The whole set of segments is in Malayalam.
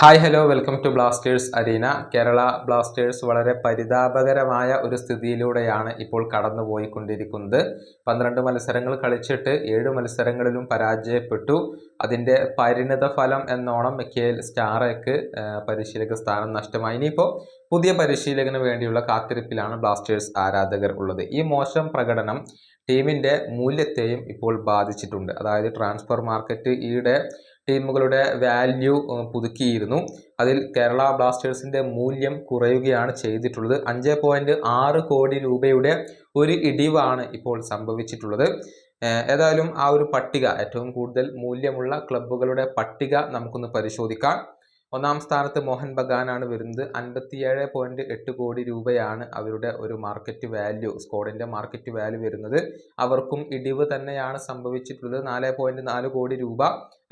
Hi hello welcome to Blasters arena Kerala Blasters വളരെ പരിതാപകരമായ ഒരു സ്ഥിതിയിലൂടെയാണ് ഇപ്പോൾ കടന്നുപോയിക്കൊണ്ടിരിക്കുന്നത് പന്ത്രണ്ട് മത്സരങ്ങൾ കളിച്ചിട്ട് ഏഴ് മത്സരങ്ങളിലും പരാജയപ്പെട്ടു. അതിന്റെ പരിണിത ഫലം എന്നോണം മിക്കേൽ സ്റ്റാറയ്ക്ക് പരിശീലക സ്ഥാനം നഷ്ടമായി. ഇനിയിപ്പോൾ പുതിയ പരിശീലകന് വേണ്ടിയുള്ള കാത്തിരിപ്പിലാണ് ബ്ലാസ്റ്റേഴ്സ് ആരാധകർ ഉള്ളത്. ഈ മോശം പ്രകടനം ടീമിന്റെ മൂല്യത്തെയും ഇപ്പോൾ ബാധിച്ചിട്ടുണ്ട്. അതായത് ട്രാൻസ്ഫർ മാർക്കറ്റ് ഈയിടെ ടീമുകളുടെ വാല്യൂ പുതുക്കിയിരുന്നു. അതിൽ കേരള ബ്ലാസ്റ്റേഴ്സിന്റെ മൂല്യം കുറയുകയാണ് ചെയ്തിട്ടുള്ളത്. അഞ്ച് പോയിന്റ് ആറ് കോടി രൂപയുടെ ഒരു ഇടിവാണ് ഇപ്പോൾ സംഭവിച്ചിട്ടുള്ളത്. ഏതായാലും ആ ഒരു പട്ടിക ഏറ്റവും കൂടുതൽ മൂല്യമുള്ള ക്ലബ്ബുകളുടെ പട്ടിക നമുക്കൊന്ന് പരിശോധിക്കാം. ഒന്നാം സ്ഥാനത്ത് മോഹൻ ബഗാനാണ് വരുന്നത്. അൻപത്തിയേഴ് പോയിന്റ് എട്ട് കോടി രൂപയാണ് അവരുടെ ഒരു മാർക്കറ്റ് വാല്യൂ സ്കോഡിന്റെ മാർക്കറ്റ് വാല്യൂ വരുന്നത്. അവർക്കും ഇടിവ് തന്നെയാണ് സംഭവിച്ചിട്ടുള്ളത്. നാല് പോയിന്റ് നാല് കോടി രൂപ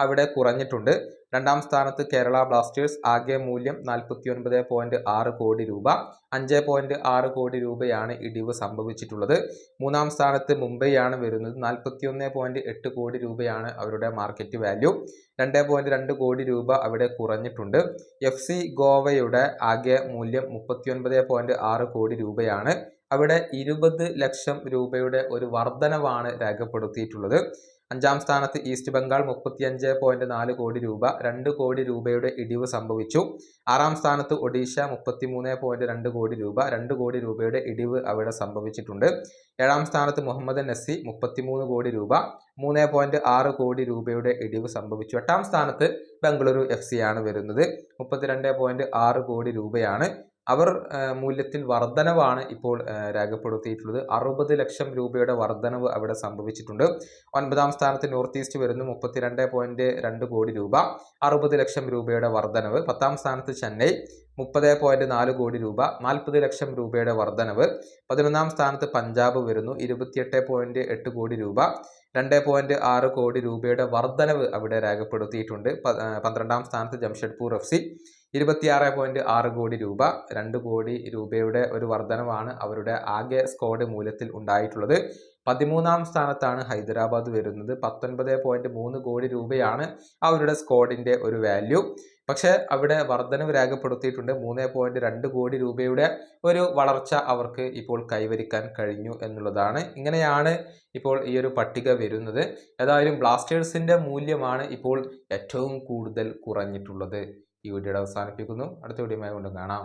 അവിടെ കുറഞ്ഞിട്ടുണ്ട്. രണ്ടാം സ്ഥാനത്ത് കേരള ബ്ലാസ്റ്റേഴ്സ്. ആകെ മൂല്യം നാൽപ്പത്തി ഒൻപത് പോയിന്റ് ആറ് കോടി രൂപ. അഞ്ച് പോയിന്റ് ആറ് കോടി രൂപയാണ് ഇടിവ് സംഭവിച്ചിട്ടുള്ളത്. മൂന്നാം സ്ഥാനത്ത് മുംബൈയാണ് വരുന്നത്. നാൽപ്പത്തി ഒന്ന് പോയിന്റ് എട്ട് കോടി രൂപയാണ് അവരുടെ മാർക്കറ്റ് വാല്യൂ രണ്ട് പോയിന്റ് രണ്ട് കോടി രൂപ അവിടെ കുറഞ്ഞിട്ടുണ്ട്. എഫ് സി ഗോവയുടെ ആകെ മൂല്യം മുപ്പത്തി ഒൻപത് പോയിന്റ് ആറ് കോടി രൂപയാണ്. അവിടെ ഇരുപത് ലക്ഷം രൂപയുടെ ഒരു വർധനവാണ് രേഖപ്പെടുത്തിയിട്ടുള്ളത്. അഞ്ചാം സ്ഥാനത്ത് ഈസ്റ്റ് ബംഗാൾ മുപ്പത്തിയഞ്ച് പോയിന്റ് നാല് കോടി രൂപ രണ്ട് കോടി രൂപയുടെ ഇടിവ് സംഭവിച്ചു. ആറാം സ്ഥാനത്ത് ഒഡീഷ മുപ്പത്തിമൂന്ന് പോയിന്റ് രണ്ട് കോടി രൂപ രണ്ട് കോടി രൂപയുടെ ഇടിവ് അവിടെ സംഭവിച്ചിട്ടുണ്ട്. ഏഴാം സ്ഥാനത്ത് മുഹമ്മദ് നസി മുപ്പത്തിമൂന്ന് കോടി രൂപ മൂന്ന് പോയിന്റ് ആറ് കോടി രൂപയുടെ ഇടിവ് സംഭവിച്ചു. എട്ടാം സ്ഥാനത്ത് ബംഗളൂരു എഫ് സി ആണ് വരുന്നത് മുപ്പത്തിരണ്ട് പോയിന്റ് ആറ് കോടി രൂപയാണ് അവർ മൂല്യത്തിൽ വർധനവാണ് ഇപ്പോൾ രേഖപ്പെടുത്തിയിട്ടുള്ളത്. അറുപത് ലക്ഷം രൂപയുടെ വർധനവ് അവിടെ സംഭവിച്ചിട്ടുണ്ട്. ഒൻപതാം സ്ഥാനത്ത് നോർത്ത് ഈസ്റ്റ് വരുന്നു മുപ്പത്തിരണ്ട് പോയിന്റ് രണ്ട് കോടി രൂപ. അറുപത് ലക്ഷം രൂപയുടെ വർധനവ്. പത്താം സ്ഥാനത്ത് ചെന്നൈ മുപ്പത് പോയിന്റ് നാല് കോടി രൂപ. നാൽപ്പത് ലക്ഷം രൂപയുടെ വർധനവ്. പതിനൊന്നാം സ്ഥാനത്ത് പഞ്ചാബ് വരുന്നു ഇരുപത്തിയെട്ട് പോയിന്റ് എട്ട് കോടി രൂപ. രണ്ട് പോയിന്റ് ആറ് കോടി രൂപയുടെ വർധനവ് അവിടെ രേഖപ്പെടുത്തിയിട്ടുണ്ട്. പന്ത്രണ്ടാം സ്ഥാനത്ത് ജംഷഡ്പൂർ എഫ് സി. ഇരുപത്തിയാറ് പോയിന്റ് ആറ് കോടി രൂപ രണ്ട് കോടി രൂപയുടെ ഒരു വർധനവാണ് അവരുടെ ആകെ സ്കോഡ് മൂല്യത്തിൽ ഉണ്ടായിട്ടുള്ളത്. പതിമൂന്നാം സ്ഥാനത്താണ് ഹൈദരാബാദ് വരുന്നത്. പത്തൊൻപത് പോയിന്റ് മൂന്ന് കോടി രൂപയാണ് അവരുടെ സ്കോഡിന്റെ ഒരു വാല്യൂ. പക്ഷേ അവിടെ വർധനവ് രേഖപ്പെടുത്തിയിട്ടുണ്ട്. മൂന്ന് പോയിന്റ് രണ്ട് കോടി രൂപയുടെ ഒരു വളർച്ച അവർക്ക് ഇപ്പോൾ കൈവരിക്കാൻ കഴിഞ്ഞു എന്നുള്ളതാണ്. ഇങ്ങനെയാണ് ഇപ്പോൾ ഈ ഒരു പട്ടിക വരുന്നത്. ഏതായാലും ബ്ലാസ്റ്റേഴ്സിന്റെ മൂല്യമാണ് ഇപ്പോൾ ഏറ്റവും കൂടുതൽ കുറഞ്ഞിട്ടുള്ളത്. ഈ വീഡിയോയുടെ അവസാനിപ്പിക്കുന്നു. അടുത്ത വീഡിയോയുമായി കൊണ്ട് കാണാം.